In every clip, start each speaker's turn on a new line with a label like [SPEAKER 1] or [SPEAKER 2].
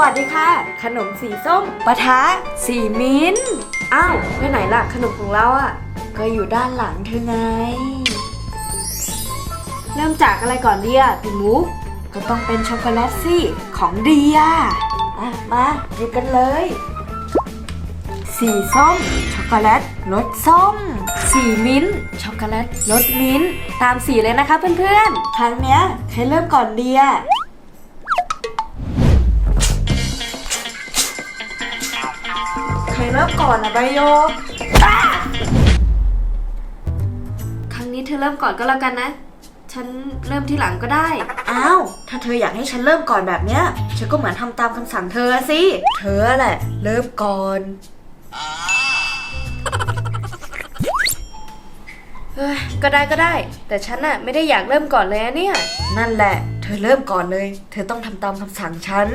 [SPEAKER 1] วัสดีค่ะ ขนมสีส้มปะทะสีมิ้นท์อ้าวไปไหนล่ะ ขนมของเราอะ ก็อยู่ด้านหลังเธอไง เริ่มจากอะไรก่อนดีอะพี่มุก ก็ต้องเป็นช็อกโกแลตสิของดีอะอะมาหยิบกันเลย สีส้ม ช็อกโกแลตรสส้ม สีมิ้นท์ช็อกโกแลตรสมิ้นท์ตามสีเลยนะคะเพื่อนๆ ครั้งเนี้ยใครเริ่มก่อนดีอ่ เริ่มก่อนอะใบโยอะครั้งนี้เธอเริ่มก่อนก็แล้วกันนะ ฉันเริ่มที่หลังก็ได้ อ้าว ถ้าเธออยากให้ฉันเริ่มก่อนแบบเนี้ย ฉันก็เหมือนทำตามคำสั่งเธอสิ เธอแหละ เริ่มก่อน เฮ้ย ก็ได้ก็ได้ แต่ฉันน่ะไม่ได้อยากเริ่มก่อนเลยอะเนี่ย นั่นแหละ เธอเริ่มก่อนเลย เธอต้องทำตามคำสั่งฉัน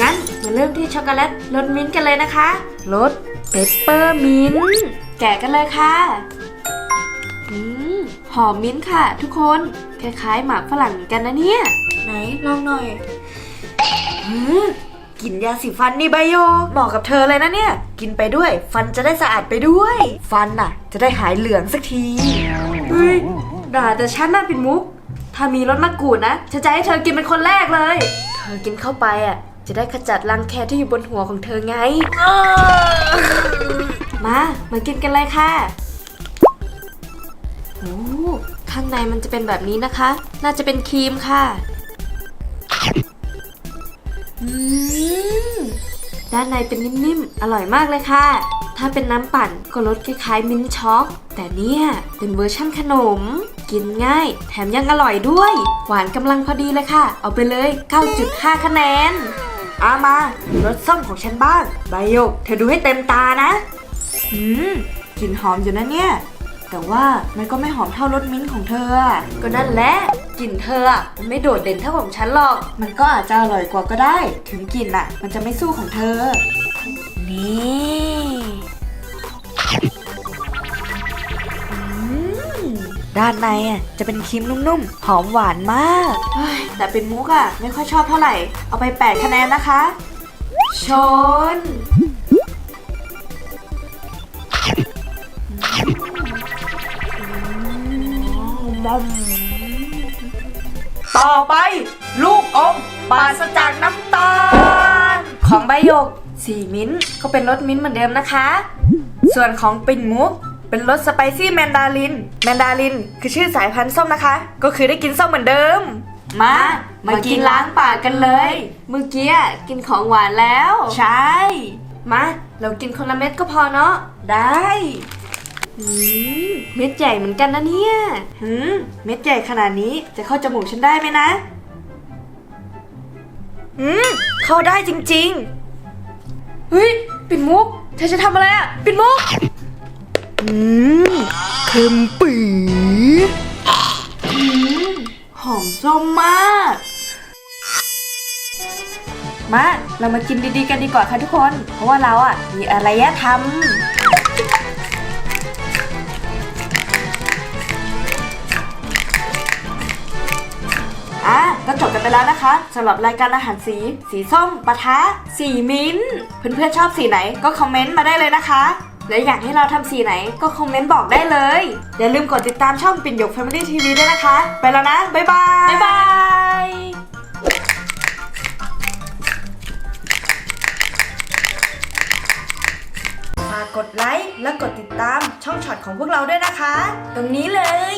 [SPEAKER 1] งั้นมาเริ่มที่ช็อกโกแลตรสมิ้นท์กันเลยนะคะรสเปปเปอร์มิ้นท์แกะกันเลยค่ะอืมหอมมิ้นท์ค่ะ ทุกคนคล้ายๆหมากฝรั่งกันนะเนี่ย ไหนลองหน่อยอืมกลิ่นยาสีฟันนี่ใบโยเหมาะกับเธอเลยนะเนี่ย กินไปด้วย ฟันจะได้สะอาดไปด้วย ฟันน่ะ จะได้หายเหลืองสักทีเฮ้ยด่าแต่ฉันน่ะเป็นมุก ถ้ามีรสมะกรูดนะฉันจะให้เธอกินเป็นคนแรกเลย เธอกินเข้าไปอะ จะได้ขจัดรังแคที่อยู่บนหัวของเธอไง มา มากินกันเลยค่ะโอ้ข้างในมันจะเป็นแบบนี้นะคะ น่าจะเป็นครีมค่ะอืมด้านในเป็นนิ่มๆ อร่อยมากเลยค่ะ ถ้าเป็นน้ำปั่นก็รสคล้ายๆ มิ้นท์ช็อก แต่เนี่ยเป็นเวอร์ชั่นขนม กินง่าย แถมยังอร่อยด้วย หวานกำลังพอดีเลยค่ะ เอาไปเลย 9.5 คะแนน อามารสส้มของฉันบ้างใบหยกเธอดูให้เต็มตานะอืมกลิ่นหอมอยู่นะเนี่ย แต่ว่ามันก็ไม่หอมเท่ารสมิ้นท์ของเธออะก็นั่นแหละกลิ่นเธออะมันไม่โดดเด่นเท่าของฉันหรอก มันก็อาจจะอร่อยกว่าก็ได้ ถึงกลิ่นอะมันจะไม่สู้ของเธอ นี่ ด้านในอะจะเป็นครีมนุ่มๆ หอมหวานมากเฮ้ยแต่เป็นมุกอะ ไม่ค่อยชอบเท่าไหร่ เอาไป8คะแนนนะคะ ชน ต่อไป ลูกอมปราศจากน้ำตาล ของใบหยกสีมิ้นท์ก็เป็นรสมิ้นท์เหมือนเดิมนะคะ ส่วนของปิ่นมุก เป็นรสสไปซี่แมนดาริน แมนดาริน คือชื่อสายพันธุ์ส้มนะคะ ก็คือได้กินส้มเหมือนเดิม มา มากินล้างปากกันเลย เมื่อกี้กินของหวานแล้ว ใช่ มา เรากินคนละเม็ดก็พอเนาะ ได้อืมเม็ดใหญ่เหมือนกันนะเนี่ยหืมเม็ดใหญ่ขนาดนี้จะเข้าจมูกฉันได้ไหมนะอืมเข้าได้จริงๆ เฮ้ย ปิ่นมุก เธอจะทำอะไรอะปิ่นมุก อืมเค็มปีอืมหอมส้มมาก มา เรามากินดีๆกันดีกว่าค่ะทุกคน เพราะว่าเราอะ มีอารยธรรมอะก็จบกันไปแล้วนะคะสำหรับรายการอาหารสี สีส้มปะทะ สีมิ้นท์เพื่อนๆชอบสีไหนก็คอมเมนต์มาได้เลยนะคะ และอยากให้เราทำสีไหนก็คอมเมนต์บอกได้เลย อย่าลืมกดติดตามช่องปิ่นหยก Family TV ด้วยนะคะ ไปแล้วนะ บ๊ายบาย บ๊ายบายฝากกดไลค์และกดติดตามช่องช็อตของพวกเราด้วยนะคะ ตรงนี้เลย